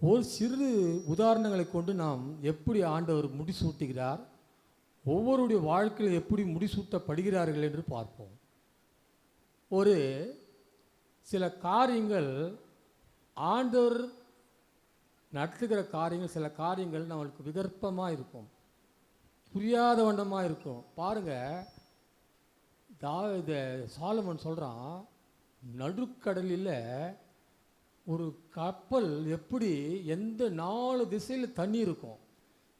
ஒரு சிறு உதாரணங்களை கொண்டு நாம் எப்படி ஆண்டவர் முடிசூட்டுகிறார் ஒவ்வொருடைய வாழ்க்கையில் எப்படி முடிசூட்டப்படுகிறார்கள் என்று பார்ப்போம். ஒரு சில காரியங்கள் ஆண்டவர் நடத்துகிற காரியங்கள் சில காரியங்கள் நம்மளுக்கு விகற்பமாக இருக்கும் புரியாத வண்ணமாக இருக்கும். பாருங்க தா இதை சாலமன் சொல்கிறான் நடுக்கடலில் ஒரு கப்பல் எப்படி எந்த நாலு திசையில் தண்ணி இருக்கும்?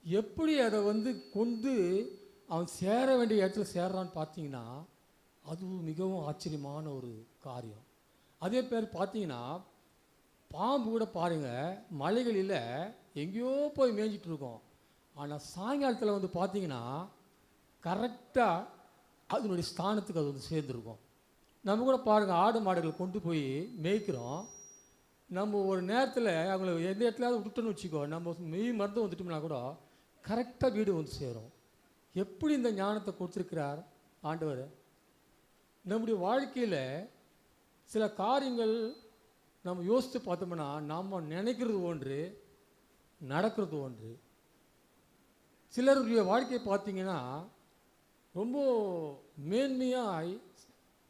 எப்படி அதை வந்து கொண்டு அவன் சேர வேண்டிய இடத்துல சேர்றான்னு பார்த்தீங்கன்னா அது மிகவும் ஆச்சரியமான ஒரு காரியம். அதே பேர் பார்த்தீங்கன்னா பாம்பு கூட பாருங்கள் மலைகளில் எங்கேயோ போய் மேய்ஞ்சிட்டு இருக்கோம். ஆனால் சாயங்காலத்தில் வந்து பார்த்தீங்கன்னா கரெக்டாக அதனுடைய ஸ்தானத்துக்கு அது வந்து சேர்ந்துருக்கும். நம்ம கூட பாருங்கள் ஆடு மாடுகள் கொண்டு போய் மேய்க்கிறோம். நம்ம ஒரு நேரத்தில் அவங்கள எந்த இடத்துல விட்டுட்டோன்னு வச்சுக்கோ நம்ம மெய் மருந்து வந்துட்டோம்னா கூட கரெக்டாக வீடு வந்து சேரும். எப்படி இந்த ஞானத்தை கொடுத்துருக்கிறார் ஆண்டவர்? நம்முடைய வாழ்க்கையில் சில காரியங்கள் நம்ம யோசித்து பார்த்தோம்னா நாம் நினைக்கிறது ஒன்று நடக்கிறது ஒன்று. சிலருடைய வாழ்க்கையை பார்த்தீங்கன்னா ரொம்ப மேன்மையாய்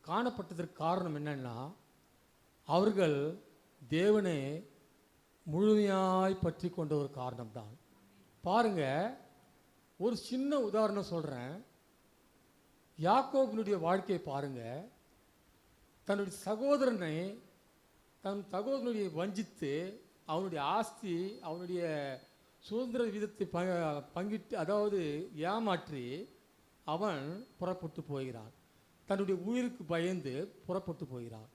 காணப்பட்டதற்கு காரணம் என்னென்னா அவர்கள் தேவனை முழுமையாய் பற்றி கொண்ட ஒரு காரணம்தான். பாருங்க ஒரு சின்ன உதாரணம் சொல்கிறேன் யாக்கோபினுடைய வாழ்க்கையை பாருங்க. தன்னுடைய சகோதரனை தன் சகோதரனுடைய வஞ்சித்து அவனுடைய ஆஸ்தி அவனுடைய சுதந்திர விதத்தை ப பங்கிட்டு அதாவது ஏமாற்றி அவன் புறப்பட்டு போகிறான். தன்னுடைய உயிருக்கு பயந்து புறப்பட்டு போகிறான்.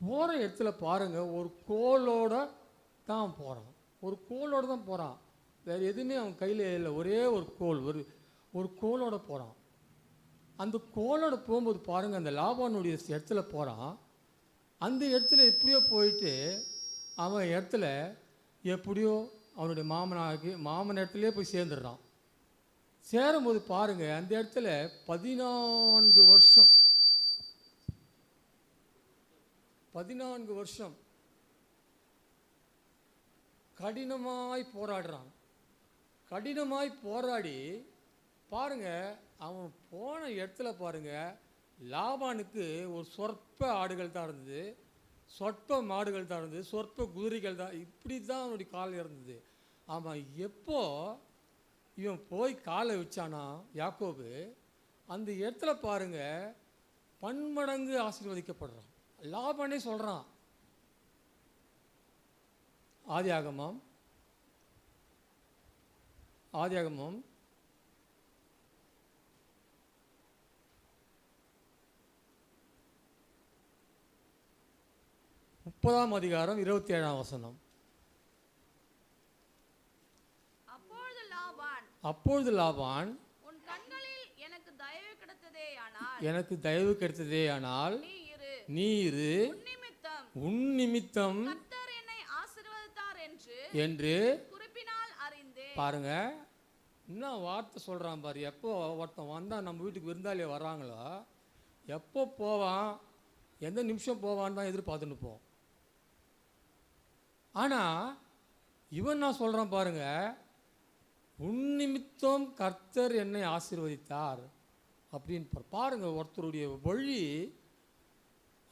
போகிற இடத்துல பாருங்கள் ஒரு கோலோட தான் போகிறான் ஒரு கோலோட தான் போகிறான் வேறு எதுவுமே அவன் கையில் இல்லை. ஒரே ஒரு கோல் ஒரு ஒரு கோலோட போகிறான் அந்த கோலோட போகும்போது பாருங்கள் அந்த லாபானுடைய இடத்துல போகிறான் அந்த இடத்துல எப்படியோ போயிட்டு அவன் இடத்துல எப்படியோ அவனுடைய மாமனாகி மாமன் இடத்துலேயே போய் சேர்ந்துடுறான். சேரும்போது பாருங்கள் அந்த இடத்துல பதினான்கு வருஷம் பதினான்கு வருஷம் கடினமாய் போராடுறான். கடினமாய் போராடி பாருங்க அவன் போன இடத்துல பாருங்க லாபானுக்கு ஒரு சொற்ப ஆடுகள் தான் இருந்தது. சொற்ப மாடுகள் தான் இருந்தது. சொற்ப குதிரைகள் தான். இப்படி தான் அவனுடைய கால் இருந்தது அவன் எப்போ இவன் போய் காலை வச்சானா யாக்கோபு? அந்த இடத்துல பாருங்க பன்மடங்கு ஆசீர்வதிக்கப்படுறான். லாபானே சொல்கிறான் ஆதியாகமம் ஆதியாகமம் முப்பதாம் அதிகாரம் இருபத்தி ஏழாம் வசனம். அப்பொழுது லாபான் அப்பொழுது லாபான் உன் கண்களில் எனக்கு தயவு கிடைத்ததேயானால் எனக்கு தயவு கிடைத்ததே ஆனால் நீ இரு நீ இரு உன் நிமித்தம் என்று பாருங்க என்ன வார்த்தை சொல்கிறான் பாரு எப்போ ஒருத்தன் வந்தால் நம்ம வீட்டுக்கு விருந்தாளியே வராங்களோ எப்போ போவான் எந்த நிமிஷம் போவான்னு தான் எதிர்பார்த்துன்னு இருப்போம். ஆனால் இவன் நான் சொல்கிறான் பாருங்க உன் நிமித்தம் கர்த்தர் என்னை ஆசீர்வதித்தார் அப்படின்னு பாரு. பாருங்க ஒருத்தருடைய வழி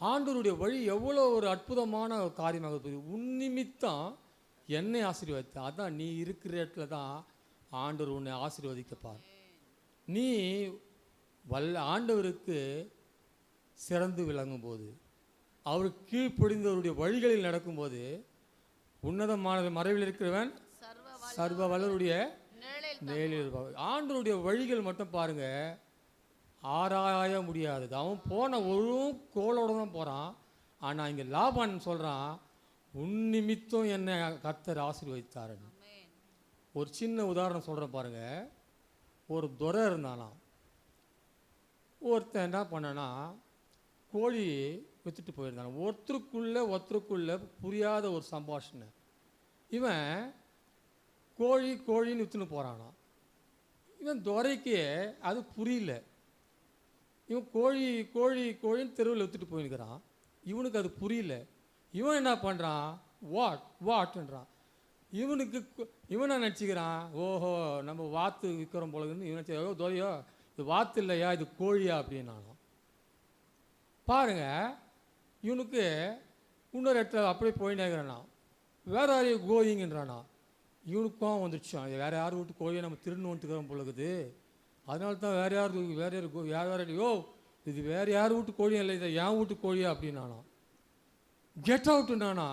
ஆண்டவருடைய வழி எவ்வளோ ஒரு அற்புதமான காரியமாக இருக்குது. உன் நிமித்தம் என்னை ஆசீர்வதித்த அதான் நீ இருக்கிற இடத்துல தான் ஆண்டவர் உன்னை ஆசீர்வதிக்கப்பார். நீ வல்ல ஆண்டவருக்கு சிறந்து விளங்கும்போது அவருக்கு கீழ்ப்படிந்தவருடைய வழிகளில் நடக்கும்போது உன்னதமான மறைவில் இருக்கிறவன் சர்வ வல்லருடைய நேரில் ஆண்டவருடைய வழிகள் மட்டும் பாருங்க ஆராய முடியாதது அவன் போன ஒரு கோலோட தான் போகிறான் ஆனால் இங்கே லாபான் சொல்கிறான் உன் நிமித்தம் என்னை கர்த்தர் ஆசீர்வதித்தாருன்னு. ஒரு சின்ன உதாரணம் சொல்கிறேன் பாருங்க. ஒரு துரை இருந்தானாம். ஒருத்தன் என்ன பண்ணனா கோழி வித்துட்டு போயிருந்தான். ஒருத்தருக்குள்ள ஒருத்தருக்குள்ள புரியாத ஒரு சம்பாஷணை. இவன் கோழி கோழின்னு விற்றுன்னு போகிறானாம் இவன் துரைக்கு அது புரியல. இவன் கோழி கோழி கோழின்னு தெருவில் விற்றுட்டு போயிருக்கிறான். இவனுக்கு அது புரியல. இவன் என்ன பண்ணுறான் வாட் வாட்ன்றான் இவனுக்கு இவனை நினச்சிக்கிறான் ஓஹோ நம்ம வாத்து விற்கிறோம் போலதுன்னு இவன் நினச்சி ஓ இது வாத்து இல்லையா? இது கோழியா? அப்படின்னாலும் பாருங்க இவனுக்கு இன்னொரு இடத்துல அப்படியே போயினேங்கிறானா வேற யாரையும் கோயிங்கன்றானா இவனுக்கும் வந்துடுச்சான் வேறு யார் வீட்டு கோழியை நம்ம திருன்னு போலக்குது. அதனால தான் வேறு யார் வேறு யார் வேறு யார் யோ இது வேறு யார் வீட்டு கோழியும் இல்லை இதை என் வீட்டு கோழியா? அப்படின்னானா கெட் அவுட்டுனானா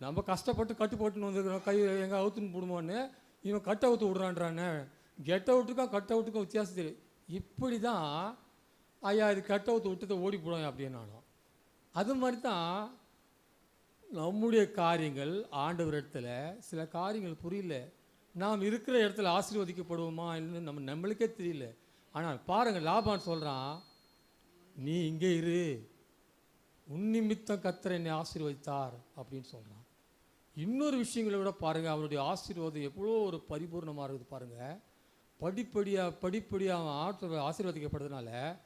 நம்ம கஷ்டப்பட்டு கட்டு போட்டுன்னு வந்துருக்கிறோம். கை எங்கே அவுத்துன்னு போடுமோன்னு இவன் கட் அவுத்து விடுறான்றானே. கெட் அவுட்டுக்கும் கட் அவுட்டுக்கும் வித்தியாசம் தெரியும். இப்படி தான் ஐயா இது கட் அவுத்து விட்டுதை ஓடி போடும் அப்படின்னாலும் அது மாதிரி தான் நம்முடைய காரியங்கள் ஆண்டவர் இடத்துல சில காரியங்கள் புரியல. நாம் இருக்கிற இடத்துல ஆசீர்வதிக்கப்படுவோமா இல்லைன்னு நம்ம நம்மளுக்கே தெரியல. ஆனால் பாருங்கள் லாபான் சொல்கிறான் நீ இங்கே இரு. உன் நிமித்தம் என்னை ஆசீர்வதித்தார் அப்படின்னு சொல்கிறான் இன்னொரு விஷயங்களை விட பாருங்கள் அவருடைய ஆசீர்வாதம் எவ்வளோ ஒரு பரிபூர்ணமாக இருக்குது பாருங்கள் படிப்படியாக படிப்படியாக அவன் ஆற்ற ஆசீர்வதிக்கப்படுறதுனால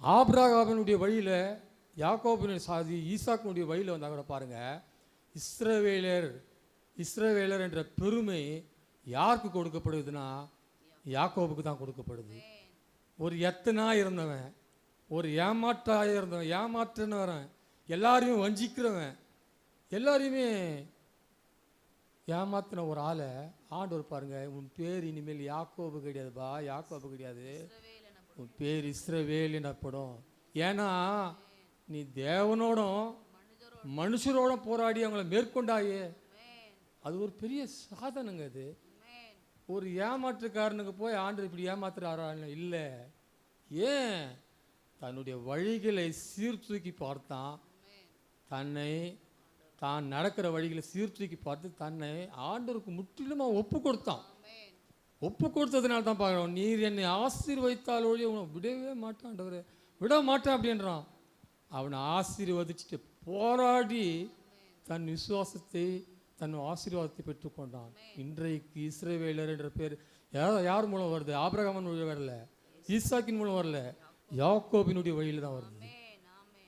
ஆப்ராகாபனுடைய வழியில் யாக்கோபினுடைய சாதி ஈசாக்கினுடைய வழியில் வந்தால் கூட பாருங்கள் இஸ்ரவேலர் இஸ்ரவேலர் என்ற பெருமை யாருக்கு கொடுக்கப்படுதுன்னா யாக்கோபுக்கு தான் கொடுக்கப்படுது. ஒரு எத்தனா இருந்தவன் ஒரு ஏமாற்றாக இருந்தவன் ஏமாற்றுனவன் எல்லாரையும் வஞ்சிக்கிறவன் எல்லாரையுமே ஏமாத்தின ஒரு ஆளை ஆண்டவர் பாருங்க உன் பேர் இனிமேல் யாக்கோபு கிடையாதுப்பா யாக்கோபு கிடையாது. உன் பேர் இஸ்ரவேல் எனப்படும். ஏன்னா நீ தேவனோடும் மனிதரோடு மனுஷரோட போராடி அவங்கள மேற்கொண்டாயே. அது ஒரு பெரிய சாதனைங்க அது. ஒரு ஏமாற்றுக்காரனுக்கு போய் ஆண்டு இப்படி ஏமாத்துறாரான்னு இல்லை? ஏன்? தன்னுடைய வழிகளை சீர்தூக்கி பார்த்தான். தன்னை தான் நடக்கிற வழிகளை சீர்தூக்கி பார்த்து தன்னை ஆண்டவருக்கு முற்றிலுமாக ஒப்பு கொடுத்தான். ஒப்பு கொடுத்ததுனால தான் பார்க்குறோம். நீர் என்னை ஆசீர்வதித்தால் ஒழிய உன்னை விடவே மாட்டான்டவர் விட மாட்டேன் அப்படின்றான். அவனை ஆசீர்வதிச்சுட்டு போராடி தன் விசுவாசத்தை தன் ஆசீர்வாதத்தை பெற்றுக்கொண்டான். இன்றைக்கு இஸ்ரேவேலர் என்ற பேர் யார் யார் மூலம் வருது? ஆபிரகாமன் வழி வரல. ஈசாக்கின் மூலம் வரல. யாக்கோபினுடைய வழியில் தான் வருது.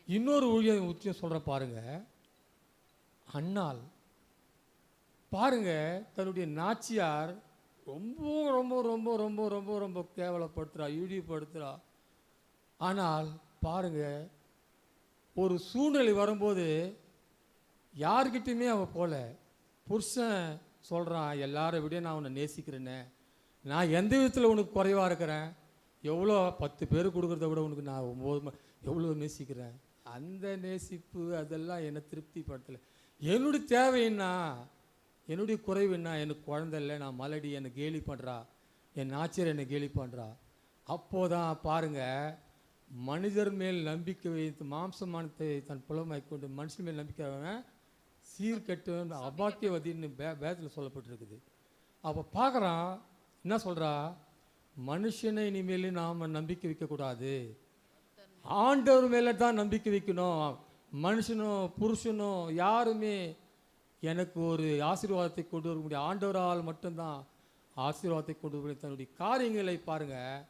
இன்னொரு ஊழியர் உச்சியம் சொல்கிற பாருங்க. அண்ணாள் பாருங்க தன்னுடைய நாச்சியார் ரொம்ப ரொம்ப ரொம்ப ரொம்ப ரொம்ப ரொம்ப கேவலப்படுத்துகிறா இழிவுபடுத்துகிறா ஆனால் பாருங்க ஒரு சூழ்நிலை வரும்போது யார்கிட்டையுமே அவள் போல. புருஷன் சொல்கிறான் எல்லாரை விட நான் உன்னை நேசிக்கிறேன்னு. நான் எந்த விதத்தில் உனக்கு குறைவாக இருக்கிறேன்? எவ்வளோ பத்து பேர் கொடுக்குறத விட உனக்கு நான் ஒம்பது எவ்வளோ நேசிக்கிறேன்? அந்த நேசிப்பு அதெல்லாம் என்னை திருப்திப்படுத்தலை. என்னுடைய தேவை என்ன? என்னுடைய குறைவு என்ன? எனக்கு குழந்த இல்லை நான் மலடி என்னை கேலி பண்ணுறா என் ஆச்சரியர் என்னை கேலி பண்ணுறா அப்போதான் பாருங்கள் மனிதர் மேல் நம்பிக்கை வைத்து மாம்சமானத்தை தன் புலமாய் கொண்டு மனுஷன் மேல் நம்பிக்கை வைப்பவன் சீர்கெட்டவன் அபாக்கியவதின்னு பே பேத்தில் சொல்லப்பட்டிருக்குது. அப்போ பார்க்குறான் என்ன சொல்கிறா மனுஷனை இனிமேல் நாம் நம்பிக்கை வைக்கக்கூடாது. ஆண்டவர் மேலே தான் நம்பிக்கை வைக்கணும். மனுஷனோ புருஷனோ யாருமே எனக்கு ஒரு ஆசீர்வாதத்தை கொண்டு வர முடியும் ஆண்டவரால் மட்டும்தான் ஆசீர்வாதத்தை கொண்டு வர. தன்னுடைய காரியங்களை பாருங்க.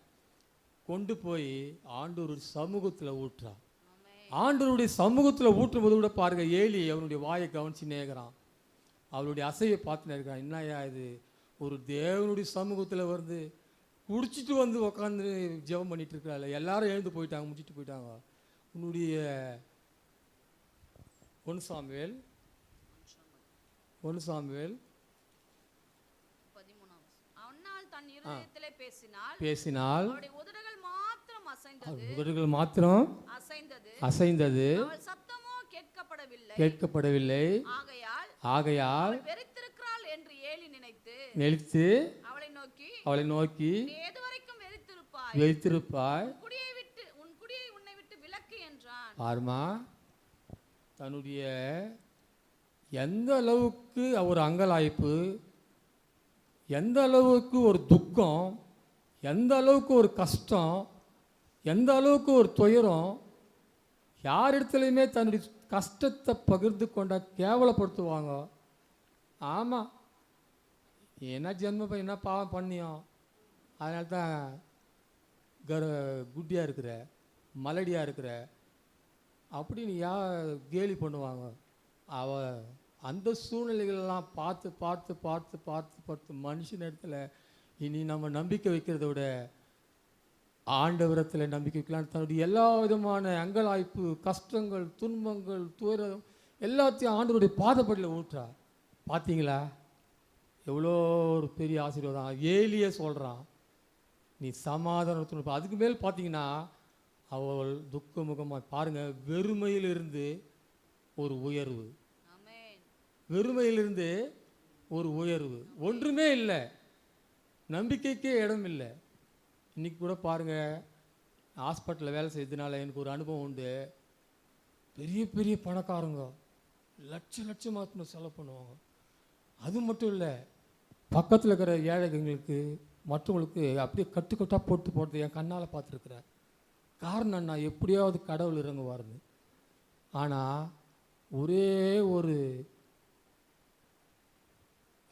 கொண்டு போய் ஆண்டவருடைய சமூகத்தில் ஊட்டுறான். ஆண்டவருடைய சமூகத்தில் ஊற்றும்போது கூட பாருங்க ஏலி அவனுடைய வாயை கவனிச்சு நேகிறான் அவளுடைய அசையை பார்த்து நேர்கிறான். என்னய்யா இது? ஒரு தேவனுடைய சமூகத்தில் வந்து குடிச்சிட்டு வந்து உக்காந்து ஜெபம் பண்ணிட்டு இருக்கிறாள். எல்லாரும் எழுந்து போயிட்டாங்க முடிச்சிட்டு போயிட்டாங்க. உன்னுடைய ஒன்று சாமுவேல். ஒன்று சாமுவேல். பேசினால் உதடுகள் மாத்திரம் அசைந்தது. கேட்கப்படவில்லை. கேட்கப்படவில்லை. ஆகையால் ஆகையால் வெறித்திருக்கிறாள் என்று நினைத்து நெளித்து அவளை நோக்கி அவளை நோக்கி வைத்திருப்பாய் உன் குடியை உன்னை விட்டு விலக்கு என்றான். பாருமா தன்னுடைய எந்த அளவுக்கு ஒரு அங்கலாய்ப்பு எந்த அளவுக்கு ஒரு துக்கம் எந்த அளவுக்கு ஒரு கஷ்டம் எந்த அளவுக்கு ஒரு துயரம் யார் இடத்துலையுமே தன்னுடைய கஷ்டத்தை பகிர்ந்து கொண்டா கேவலப்படுத்துவாங்க. ஆமாம் என்ன ஜென்மம் என்ன பாவம் பண்ணியோம் அதனால தான் கர குட்டியாக இருக்கிற மலடியாக இருக்கிற அப்படின்னு யா கேலி பண்ணுவாங்க. அவ அந்த சூழ்நிலைகளெல்லாம் பார்த்து பார்த்து பார்த்து பார்த்து பார்த்து மனுஷன் இடத்துல இனி நம்ம நம்பிக்கை வைக்கிறத விட ஆண்டவரத்தில் நம்பிக்கை வைக்கலாம் தன்னுடைய எல்லா விதமான அங்கலாய்ப்பு கஷ்டங்கள் துன்பங்கள் துயரம் எல்லாத்தையும் ஆண்டவருடைய பாதப்படியில் ஊற்றா பார்த்தீங்களா எவ்வளோ ஒரு பெரிய ஆசீர்வாதம். ஏலிய சொல்கிறான் நீ சமாதானத்துடன் அதுக்கு மேல் பார்த்தீங்கன்னா அவள் துக்க முகமாக பாருங்கள் வெறுமையிலிருந்து ஒரு உயர்வு. வெறுமையிலிருந்து ஒரு உயர்வு. ஒன்றுமே இல்லை. நம்பிக்கைக்கே இடம் இல்லை இன்றைக்கி கூட பாருங்கள் ஹாஸ்பிட்டலில் வேலை செய்யறதுனால எனக்கு ஒரு அனுபவம் உண்டு. பெரிய பெரிய பணக்காரங்க லட்ச லட்சமாக செலவு பண்ணுவாங்க. அது மட்டும் இல்லை பக்கத்தில் இருக்கிற ஏழைகளுக்கு மற்றவங்களுக்கு அப்படியே கட்டுக்கட்டாக போட்டு போடுறது என் கண்ணால் பார்த்துருக்குறேன். காரணம் நான் எப்படியாவது கடவுள் இறங்குவார்னு ஆனால் ஒரே ஒரு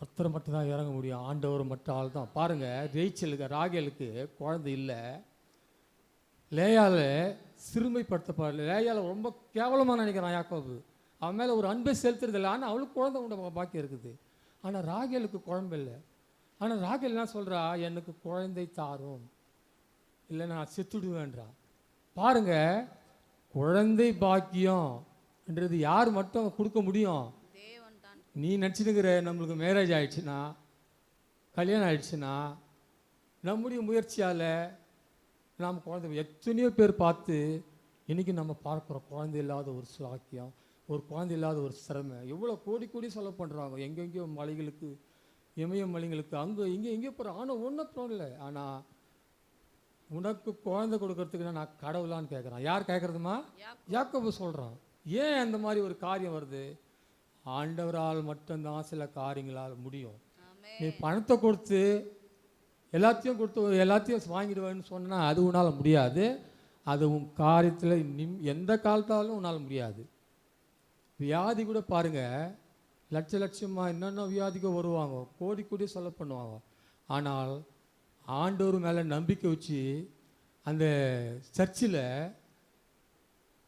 ஒருத்தர் மட்டும்தான் இறங்க முடியும். ஆண்டவர் மட்டும் ஆள் தான். பாருங்கள் ரேச்சலுக்கு ராகேலுக்கு குழந்தை இல்லை. லேயால சிறுமைப்படுத்தப்பட லேயால ரொம்ப கேவலமாக நினைக்கிறான் யாக்கோபு. அவன் மேலே ஒரு அன்பை செலுத்துறதில்ல ஆனால் அவளுக்கு குழந்தை உண்டு பாக்கி இருக்குது. ஆனால் ராகேலுக்கு குழம்பு இல்லை. ஆனால் ராகேல் என்ன சொல்கிறா எனக்கு குழந்தை தாரும். இல்லை நான் செத்துடுவேன்றா. பாருங்க குழந்தை பாக்கியம் என்றது யார் மட்டும் கொடுக்க முடியும்? நீ நினச்சினுக்கிற நம்மளுக்கு மேரேஜ் ஆயிடுச்சுன்னா கல்யாணம் ஆயிடுச்சுன்னா நம்முடைய முயற்சியால் நாம் குழந்தை எத்தனையோ பேர் பார்த்து இன்றைக்கி நம்ம பார்க்குறோம் குழந்தை இல்லாத ஒரு சாக்கியம் ஒரு குழந்தை இல்லாத ஒரு சிரமை. எவ்வளோ கோடி கோடி செலவு பண்ணுறாங்க எங்கெங்கேயோ மலைகளுக்கு இமய மலைங்களுக்கு அங்கே இங்கே எங்கேயோ போகிறோம் ஆனால் ஒன்றும் இல்லை. ஆனால் உனக்கு குழந்தை கொடுக்கறதுக்கு நான் கடவுளான்னு கேட்குறான் யார் கேட்குறதுமா. யாக்கோபு. சொல்கிறான் ஏன் அந்த மாதிரி ஒரு காரியம் வருது? ஆண்டவரால் மட்டும்தான் சில காரியங்களால் முடியும். நீ பணத்தை கொடுத்து எல்லாத்தையும் கொடுத்து எல்லாத்தையும் வாங்கிடுவேன்னு சொன்னா அது உன்னால் முடியாது. அது உன் காரியத்தில் நிம் எந்த காலத்தாலும் உன்னால் முடியாது. வியாதி கூட பாருங்க. லட்ச லட்சமாக என்னென்ன வியாதிக்கு வருவாங்க கோடி கோடி சொல்ல பண்ணுவாங்க. ஆனால் ஆண்டவர் மேலே நம்பிக்கை வச்சு அந்த சர்ச்சில்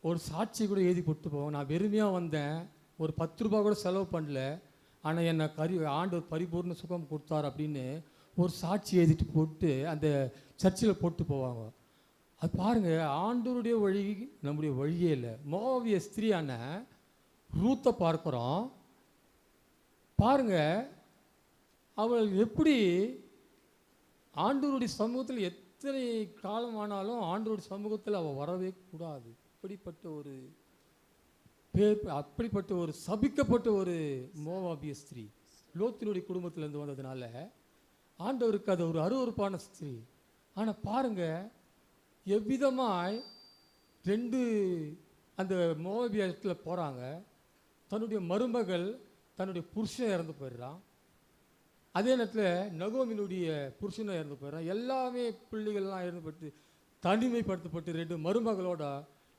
ஒரு சாட்சி கூட எழுதி போட்டு போவோம் நான் வெறுமையாக வந்தேன். ஒரு பத்து ரூபா கூட செலவு பண்ணல. ஆனால் என்னை கரி ஆண்டவர் பரிபூர்ண சுகம் கொடுத்தார் அப்படின்னு ஒரு சாட்சி எழுதிட்டு போட்டு அந்த சர்ச்சில் போட்டு போவாங்க. அது பாருங்கள் ஆண்டோருடைய வழி நம்முடைய வழியே இல்லை. மோவிய ஸ்திரியான ரூத்தை பார்க்குறோம். பாருங்க அவள் எப்படி ஆண்டோருடைய சமூகத்தில் எத்தனை காலம் ஆனாலும் ஆண்டோருடைய சமூகத்தில் அவள் வரவே கூடாது. இப்படிப்பட்ட ஒரு அப்படிப்பட்ட ஒரு சபிக்கப்பட்ட ஒரு மோவாபிய ஸ்திரீ லோத்தினுடைய குடும்பத்திலேருந்து வந்ததுனால ஆண்டவருக்கு அது ஒரு அருவருப்பான ஸ்திரீ. ஆனால் பாருங்க எவ்விதமாய் ரெண்டு அந்த மோவாபியத்தில் போகிறாங்க தன்னுடைய மருமகள் தன்னுடைய புருஷன் இறந்து போயிடுறான். அதே நேரத்தில் நகோமினுடைய புருஷனும் இறந்து போயிடுறான். எல்லாமே பிள்ளைகள்லாம் இறந்து போட்டு தனிமைப்படுத்தப்பட்டு ரெண்டு மருமகளோட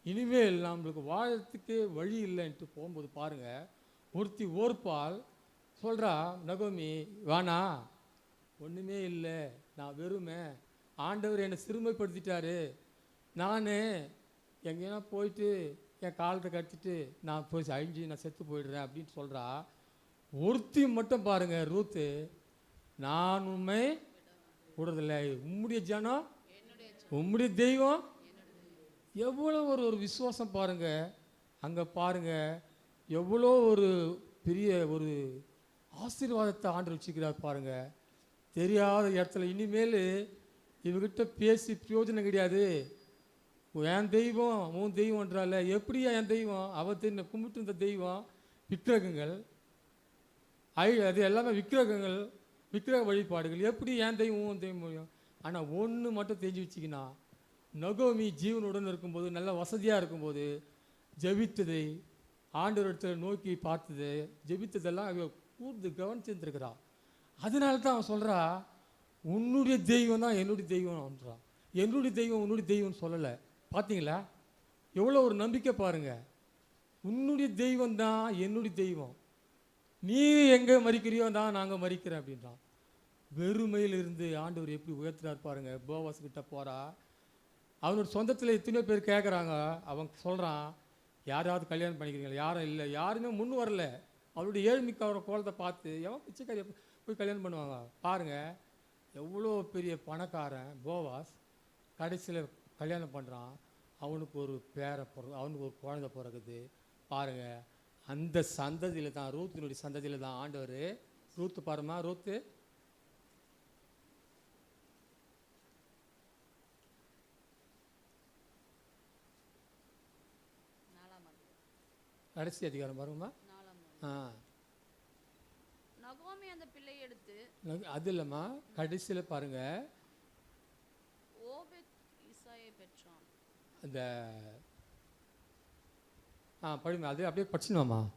இனிமேல் நம்மளுக்கு வாழறதுக்கே வழி இல்லைன்ட்டு போகும்போது பாருங்க ஒருத்தி ஓர்பால் சொல்கிறா நகோமி வானா ஒன்றுமே இல்லை நான் வெறுமை. ஆண்டவர் என்னை சிறுமைப்படுத்திட்டாரு. நான் எங்கேனா போயிட்டு என் காலத்தை கட்டிட்டு நான் போய் அழிஞ்சு நான் செத்து போயிடுறேன் அப்படின்னு சொல்கிறா ஒருத்தி மட்டும் பாருங்க ரூத்து நான் உண்மை விடுறதில்லை உம்முடைய ஜனம் உம்முடைய தெய்வம் எவ்வளோ ஒரு ஒரு விசுவாசம் பாருங்கள் அங்கே பாருங்க. எவ்வளோ ஒரு பெரிய ஒரு ஆசீர்வாதத்தை ஆண்டு வச்சுக்கிறார் பாருங்கள் தெரியாத இடத்துல இனிமேல் இவகிட்ட பேசி பிரயோஜனம் கிடையாது. என் தெய்வம் உன் தெய்வம்ன்றால எப்படியா என் தெய்வம்? அவ தென்ன கும்பிட்டு இருந்த தெய்வம் விக்கிரகங்கள். ஐ அது எல்லாமே விக்கிரகங்கள் விக்கிரக வழிபாடுகள். எப்படி என் தெய்வம் உன் தெய்வம் முடியும்? ஆனால் ஒன்று மட்டும் தெரிஞ்சு வச்சுக்கினா நகோமி ஜீவனுடன் இருக்கும்போது நல்ல வசதியாக இருக்கும்போது ஜெபித்ததை ஆண்டவரிடத்தில் நோக்கி பார்த்தது ஜெபித்ததெல்லாம் அவ கூர்ந்து கவனிச்சிருந்துருக்கிறா அதனால தான் அவன் சொல்கிறா உன்னுடைய தெய்வம் தான் என்னுடைய தெய்வம்ன்றான் என்னுடைய தெய்வம் உன்னுடைய தெய்வம்னு சொல்லலை. பார்த்தீங்களா எவ்வளோ ஒரு நம்பிக்கை பாருங்கள் உன்னுடைய தெய்வம் தான் என்னுடைய தெய்வம். நீ எங்கே மறிக்கிறியோ தான் நாங்கள் மறிக்கிறேன் அப்படின்றான். வெறுமையில் இருந்து ஆண்டவர் எப்படி உயர்த்தினார் பாருங்கள் போவாஸ் கிட்ட போகிறா அவனோட சொந்தத்தில் எத்தனையோ பேர் கேட்குறாங்க அவன் சொல்கிறான் யாராவது கல்யாணம் பண்ணிக்கிறீங்களா? யாரும் இல்லை. யாருமே முன் வரல. அவருடைய ஏழ்மைக்கார கோலத்தை பார்த்து எவன் பிச்சைக்காரி போய் கல்யாணம் பண்ணுவாங்க? பாருங்கள் எவ்வளோ பெரிய பணக்காரன் போவாஸ் கடைசியில் கல்யாணம் பண்ணுறான் அவனுக்கு ஒரு பேரை பிறகு அவனுக்கு ஒரு குழந்தை பிறகுது பாருங்கள் அந்த சந்ததியில் தான் ரூத்தினுடைய சந்ததியில் தான் ஆண்டவர். ரூத்து பாருமா ரூத்து நாலாம் அதிகாரம். கடைசி அதிகாரம் பாருங்கம்மா. ஆ. நகோமி அந்த பிள்ளையை எடுத்து அது இல்லைம்மா. கடைசியில் பாருங்க. ஓபெத் ஈசாயை பெற்றான். அந்த ஆ படிமா அது அப்படியே படிச்சுனோம்மா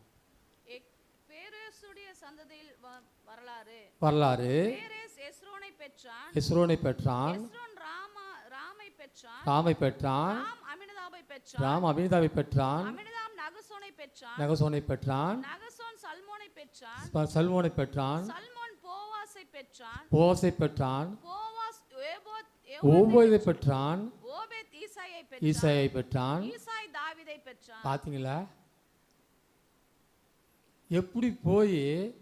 எக்- பேரேசுடைய சந்ததியில் வரலாறு. வரலாறு. பேரேஸ் எஸ்ரோனை பெற்றான். எஸ்ரோனை பெற்றான். எஸ்ரோன் ராமா ராமை பெற்றான். ராமை பெற்றான். ராம் அமினதாபை பெற்றான். ராம் பெற்றான். அமினதாம் நகசோனை பெற்றான். நகசோனை பெற்றான். நகசோன் சல்மோனை பெற்றான். சல்மோனை பெற்றான். சல்மோன் போவாஸை பெற்றான். போவாசை பெற்றான். போவாஸ் ஏபோத் ஓபோதை பெற்றான். ஓபேத் ஈசாயை பெற்றான் ஈசாயை பெற்றான். ஈசாய் தாவீதை பெற்றான். பார்த்தீங்களா எப்படி போய்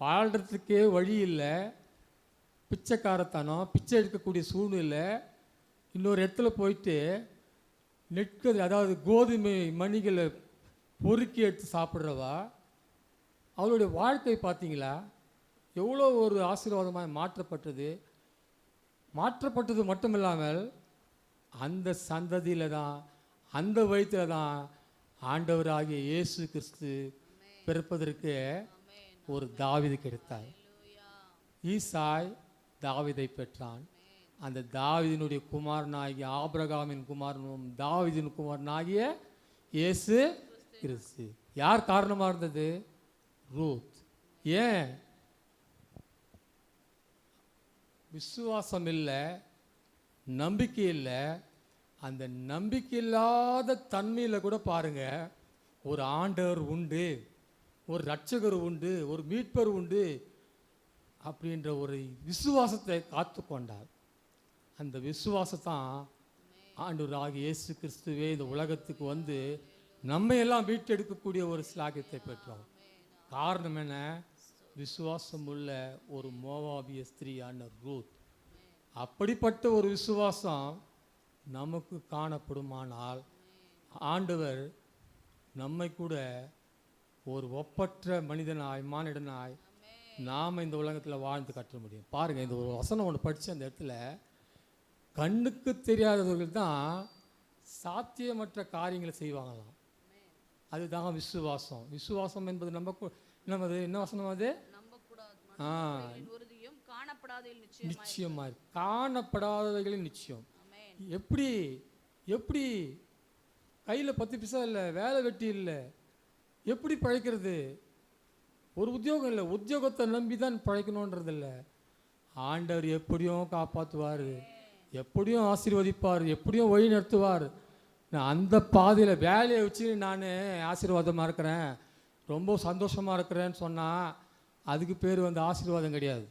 வாழ்கிறதுக்கே வழி இல்லை பிச்சைக்காரத்தனம் பிச்சை எடுக்கக்கூடிய சூழ்நிலை இன்னொரு இடத்துல போயிட்டு நெற்கதிர் அதாவது கோதுமை மணிகளை பொறுக்கி எடுத்து சாப்பிட்றவா அவளுடைய வாழ்க்கை பார்த்தீங்களா? எவ்வளோ ஒரு ஆசீர்வாதமாக மாற்றப்பட்டது. மாற்றப்பட்டது மட்டும் இல்லாமல் அந்த சந்ததியில் தான் அந்த வயிற்றில் தான் ஆண்டவராகிய இயேசு கிறிஸ்து பிறப்பதற்கு ஒரு தாவீது கிடைத்தார். ஈசாய் தாவிதை பெற்றான். அந்த தாவிதினுடைய குமாரனாகிய ஆபிரகாமின் குமாரனும் தாவிதின் குமாரனாகிய இயேசு கிறிஸ்து. யார் காரணமாக இருந்தது? ரூத். ஏன்? விசுவாசம் இல்லை நம்பிக்கை இல்லை அந்த நம்பிக்கை இல்லாத தன்மையில் கூட பாருங்கள் ஒரு ஆண்டவர் உண்டு ஒரு ரட்சகர் உண்டு ஒரு மீட்பர் உண்டு அப்படின்ற ஒரு விசுவாசத்தை காத்து கொண்டார் அந்த விசுவாசத்தான் ஆண்டவராகிய இயேசு கிறிஸ்துவே இந்த உலகத்துக்கு வந்து நம்ம எல்லாம் மீட்டெடுக்கக்கூடிய ஒரு சிலாகியத்தை பெற்றோம். காரணம் என்ன? விசுவாசம் உள்ள ஒரு மோவாபிய ஸ்திரீயான ரூத். அப்படிப்பட்ட ஒரு விசுவாசம் நமக்கு காணப்படுமானால் ஆண்டவர் நம்மை கூட ஒரு ஒப்பற்ற மனிதனாய் மானிடனாய் நாம் இந்த உலகத்தில் வாழ்ந்து கட்ட முடியும். பாருங்கள் இந்த ஒரு வசனம் ஒன்று படித்து அந்த இடத்துல கண்ணுக்கு தெரியாதவர்கள் தான் சாத்தியமற்ற காரியங்களை செய்வாங்களாம். அதுதான் விசுவாசம். விசுவாசம் என்பது நம்ம நமது என்ன வசனம் அது? ஆ. உறுதியும் காணப்படாதையில் நிச்சயம் நிச்சயமா இருக்கு. காணப்படாதவைகளின் நிச்சயம். எப்படி எப்படி கையில் பத்து பிசா இல்லை வேலை வெட்டி இல்லை எப்படி பழைக்கிறது? ஒரு உத்தியோகம் இல்லை. உத்தியோகத்தை நம்பி தான் பழைக்கணுன்றது இல்லை ஆண்டவர் எப்படியும் காப்பாற்றுவார் எப்படியும் ஆசீர்வதிப்பார் எப்படியும் வழி நடத்துவார். நான் அந்த பாதையில் வேலையை வச்சு நான் ஆசீர்வாதமாக இருக்கிறேன். ரொம்ப சந்தோஷமாக இருக்கிறேன்னு சொன்னால் அதுக்கு பேர் வந்து ஆசீர்வாதம் கிடையாது.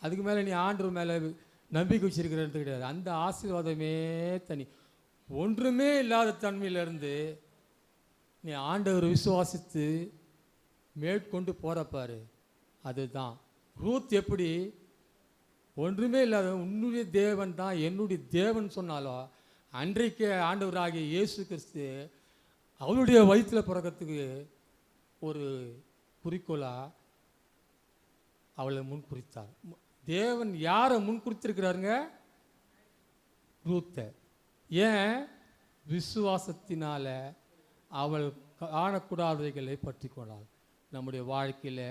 அதுக்கு மேலே நீ ஆண்டவர் மேலே நம்பிக்கை வச்சிருக்கிறது கிடையாது. அந்த ஆசீர்வாதமே தனி. ஒன்றுமே இல்லாத தன்மையிலேருந்து நீ ஆண்டவர் விசுவாசித்து மேற்கொண்டு போகிறப்பாரு அதுதான். ரூத் எப்படி ஒன்றுமே இல்லாத உன்னுடைய தேவன் தான் என்னுடைய தேவன் சொன்னாலும் அன்றைக்கே ஆண்டவராகிய இயேசு கிறிஸ்து அவளுடைய வயிற்றில் பிறக்கிறதுக்கு ஒரு குறிக்கோளாக அவளை முன் குறித்தார் தேவன் யாரை முன் குறித்திருக்கிறாருங்க ரூத்தை ஏன்? விசுவாசத்தினால் அவள் காணக்கூடாதவைகளை பற்றி கொண்டாள். நம்முடைய வாழ்க்கையில்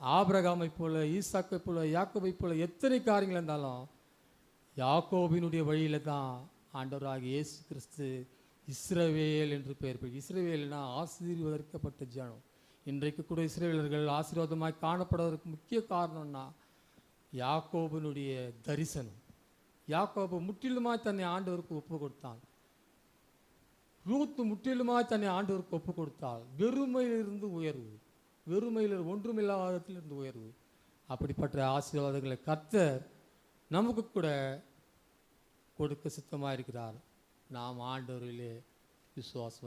ஆபிரகாமை போல ஈசாக்கை போல யாக்கோபை போல எத்தனை காரியங்கள் இருந்தாலும் யாக்கோபினுடைய வழியில் தான் ஆண்டவராக இயேசு கிறிஸ்து இஸ்ரவேல் என்று பெயர் பெற்று இஸ்ரவேல்னா ஆசீர்வதற்கப்பட்ட ஜனம். இன்றைக்கு கூட இஸ்ரேலர்கள் ஆசீர்வாதமாய் காணப்படுவதற்கு முக்கிய காரணம்னா யாக்கோபனுடைய தரிசனம். யாக்கோபு முற்றிலுமாய் தன்னை ஆண்டவருக்கு ஒப்பு கொடுத்தான். ரூத்து முற்றிலுமாய் தன்னை ஆண்டவருக்கு ஒப்பு கொடுத்தாள் வெறுமையிலிருந்து உயர்வு. வெறுமையில் ஒன்றுமில்லாததிலிருந்து உயர்வு. அப்படிப்பட்ட ஆசீர்வாதங்களை கர்த்தர் நமக்கு கூட கொடுக்க சித்தமாக இருக்கிறார் நாம் ஆண்டவரிலே விசுவாசம்